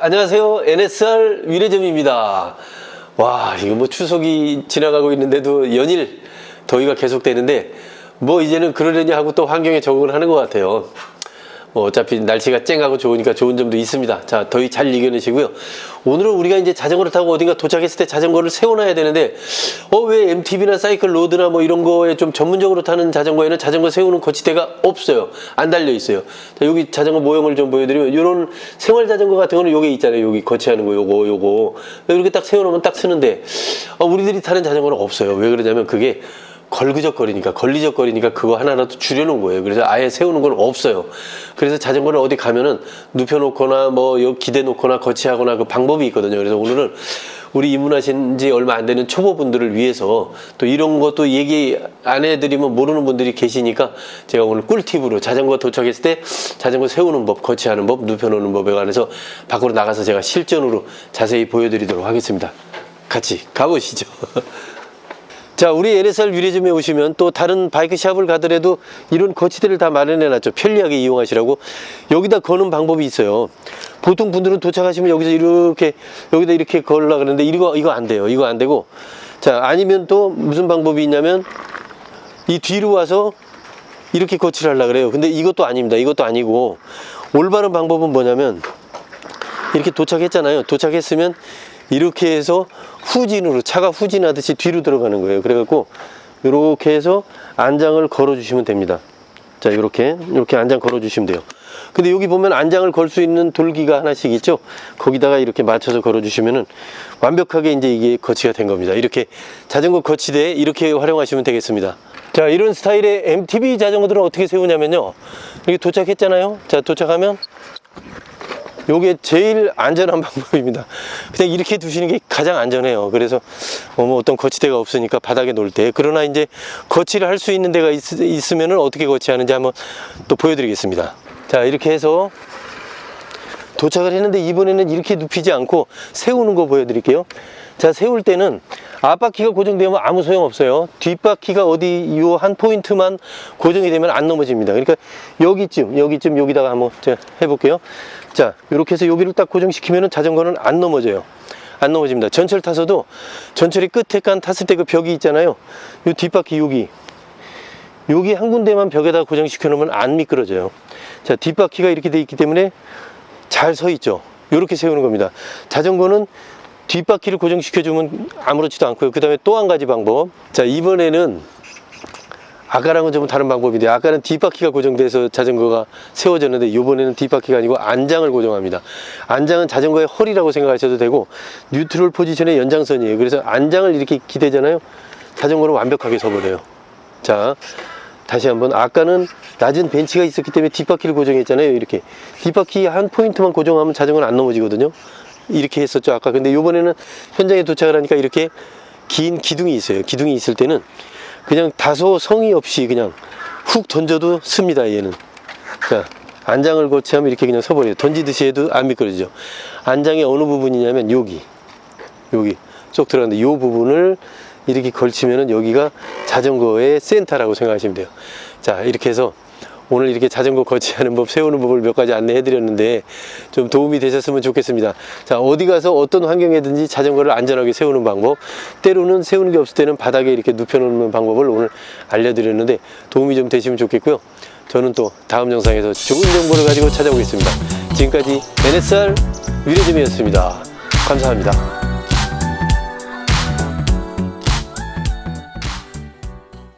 안녕하세요. NSR 위례점입니다. 와, 이거 뭐 추석이 지나가고 있는데도 연일 더위가 계속되는데, 뭐 이제는 그러려니 하고 또 환경에 적응을 하는 것 같아요. 뭐 어차피 날씨가 쨍하고 좋으니까 좋은 점도 있습니다. 자, 더위 잘 이겨내시고요. 오늘은 우리가 이제 자전거를 타고 어딘가 도착했을 때 자전거를 세워놔야 되는데, 어, 왜 MTB나 사이클 로드나 뭐 이런 거에 좀 전문적으로 타는 자전거에는 자전거 세우는 거치대가 없어요. 안 달려 있어요. 자, 여기 자전거 모형을 좀 보여드리면, 이런 생활 자전거 같은 거는 여기 있잖아요. 여기 거치하는 거, 요거, 요거. 이렇게 딱 세워놓으면 딱 쓰는데, 어, 우리들이 타는 자전거는 없어요. 왜 그러냐면 그게 걸그적거리니까 걸리적거리니까 그거 하나라도 줄여놓은 거예요. 그래서 아예 세우는 건 없어요. 그래서 자전거를 어디 가면은 눕혀놓거나 뭐 여기 기대 놓거나 거치하거나 그 방법이 있거든요. 그래서 오늘은 우리 입문하신 지 얼마 안 되는 초보분들을 위해서 또 이런 것도 얘기 안 해드리면 모르는 분들이 계시니까 제가 오늘 꿀팁으로 자전거 도착했을 때 자전거 세우는 법, 거치하는 법, 눕혀놓는 법에 관해서 밖으로 나가서 제가 실전으로 자세히 보여드리도록 하겠습니다. 같이 가보시죠. 자, 우리 NSR 유리점에 오시면 또 다른 바이크 샵을 가더라도 이런 거치대를 다 마련해 놨죠. 편리하게 이용하시라고. 여기다 거는 방법이 있어요. 보통 분들은 도착하시면 여기서 이렇게, 여기다 이렇게 걸으려 그러는데 이거, 이거 안 돼요. 이거 안 되고. 자, 아니면 또 무슨 방법이 있냐면 이 뒤로 와서 이렇게 거치를 하려 그래요. 근데 이것도 아닙니다. 이것도 아니고 올바른 방법은 뭐냐면 이렇게 도착했잖아요. 도착했으면 이렇게 해서 후진으로 차가 후진하듯이 뒤로 들어가는 거예요. 그래갖고 이렇게 해서 안장을 걸어 주시면 됩니다. 자, 이렇게 이렇게 안장 걸어 주시면 돼요. 근데 여기 보면 안장을 걸 수 있는 돌기가 하나씩 있죠. 거기다가 이렇게 맞춰서 걸어 주시면은 완벽하게 이제 이게 거치가 된 겁니다. 이렇게 자전거 거치대 이렇게 활용하시면 되겠습니다. 자, 이런 스타일의 MTB 자전거들은 어떻게 세우냐면요. 여기 도착했잖아요. 자, 도착하면 요게 제일 안전한 방법입니다. 그냥 이렇게 두시는 게 가장 안전해요. 그래서 어, 뭐 어떤 거치대가 없으니까 바닥에 놓을 때 그러나 이제 거치를 할 수 있는 데가 있, 있으면 어떻게 거치하는지 한번 또 보여드리겠습니다. 자 이렇게 해서 도착을 했는데 이번에는 이렇게 눕히지 않고 세우는 거 보여드릴게요. 자 세울 때는 앞바퀴가 고정되면 아무 소용 없어요. 뒷바퀴가 어디 요 한 포인트만 고정이 되면 안 넘어집니다. 그러니까 여기쯤 여기쯤 여기다가 한번 해볼게요. 자 이렇게 해서 여기를 딱 고정시키면 자전거는 안 넘어져요. 안 넘어집니다. 전철 타서도 전철이 끝에 간 탔을 때 그 벽이 있잖아요. 요 뒷바퀴 여기 여기 한 군데만 벽에다 고정시켜 놓으면 안 미끄러져요. 자 뒷바퀴가 이렇게 돼 있기 때문에 잘 서 있죠. 이렇게 세우는 겁니다. 자전거는 뒷바퀴를 고정시켜주면 아무렇지도 않고요. 그 다음에 또 한 가지 방법. 자, 이번에는 아까랑은 좀 다른 방법인데, 아까는 뒷바퀴가 고정돼서 자전거가 세워졌는데, 이번에는 뒷바퀴가 아니고 안장을 고정합니다. 안장은 자전거의 허리라고 생각하셔도 되고, 뉴트럴 포지션의 연장선이에요. 그래서 안장을 이렇게 기대잖아요. 자전거는 완벽하게 서버려요. 자, 다시 한번 아까는 낮은 벤치가 있었기 때문에 뒷바퀴를 고정했잖아요 이렇게. 뒷바퀴 한 포인트만 고정하면 자전거는 안 넘어지거든요. 이렇게 했었죠 아까. 근데 요번에는 현장에 도착을 하니까 이렇게 긴 기둥이 있어요. 기둥이 있을 때는 그냥 다소 성의 없이 그냥 훅 던져도 씁니다 얘는. 자 안장을 거치하면 이렇게 그냥 서버려요 던지듯이 해도 안 미끄러지죠. 안장의 어느 부분이냐면 여기. 여기 쏙 들어가는데 이 부분을 이렇게 걸치면은 여기가 자전거의 센터라고 생각하시면 돼요. 자, 이렇게 해서 오늘 이렇게 자전거 거치하는 법, 세우는 법을 몇 가지 안내해 드렸는데 좀 도움이 되셨으면 좋겠습니다. 자, 어디 가서 어떤 환경에든지 자전거를 안전하게 세우는 방법, 때로는 세우는 게 없을 때는 바닥에 이렇게 눕혀 놓는 방법을 오늘 알려드렸는데 도움이 좀 되시면 좋겠고요. 저는 또 다음 영상에서 좋은 정보를 가지고 찾아오겠습니다. 지금까지 NSR 위례점이었습니다. 감사합니다.